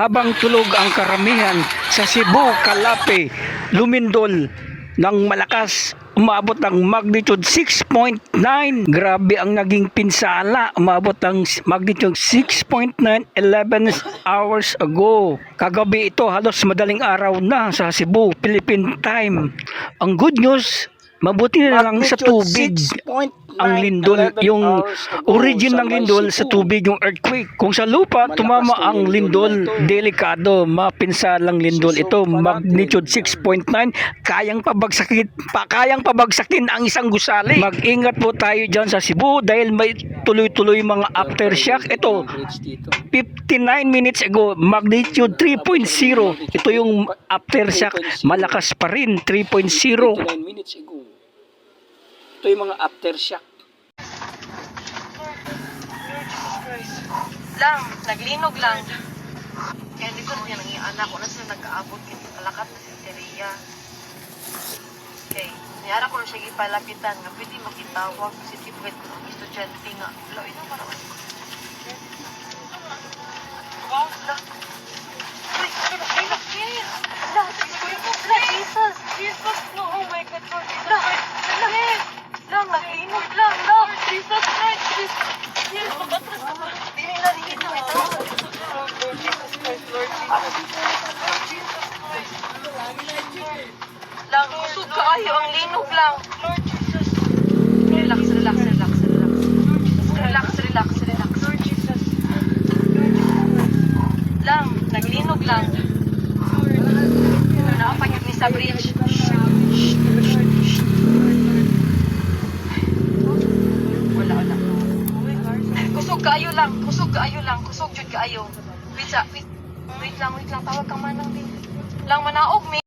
habang tulog ang karamihan sa Cebu, Calape, Lumindol ng malakas umabot ng magnitude 6.9 grabe ang naging pinsala umabot ng magnitude 6.9 11 hours ago. Kagabi ito halos madaling araw na sa Cebu Philippine time. Ang good news mabuti na lang sa tubig ang lindol, yung origin ng lindol sa tubig yung earthquake. Kung sa lupa tumama ang lindol, delikado, mapinsalang lindol ito, magnitude 6.9, kayang pabagsakin, pa, kayang pabagsakin ang isang gusali. Mag-ingat po tayo diyan sa Cebu dahil may tuloy-tuloy mga aftershock. Ito, 59 minutes ago, magnitude 3.0. Ito yung aftershock, malakas pa rin, 3.0. 59 minutes ago. Ito yung mga aftershock. Lang, naglinog lang. Kaya hindi ko rin yung anak ko na sila nag-aabot kaya kalakat na si Teria. Okay, niyara ko na siya ipalapitan nga pwede makitawag positive rate ko ng estudyante nga. Lo, ito para wala. Wow, la. Ay, ay. La, la, Jesus. Jesus, no, oh my God, Lord. La, la, lang, naglinog lang, la. Jesus Christ, Jesus. Yes, mabatras na. Dili na rin ito, ito. Lord Jesus Christ, Lord Jesus. Lord Jesus Christ. Lang, usog kaayo ang linog lang. Lord Jesus. Relax, relax, relax, relax. Relax, relax, relax. Lord Jesus. Lang, naglinog lang. Nakapagod ni sa bridge. Wala, wala. Kusog kaayo lang, kusog kaayo lang, kusog jud kaayo. Wait wait, wait lang, wait lang, tawag kang manang din. Lang manaog mi.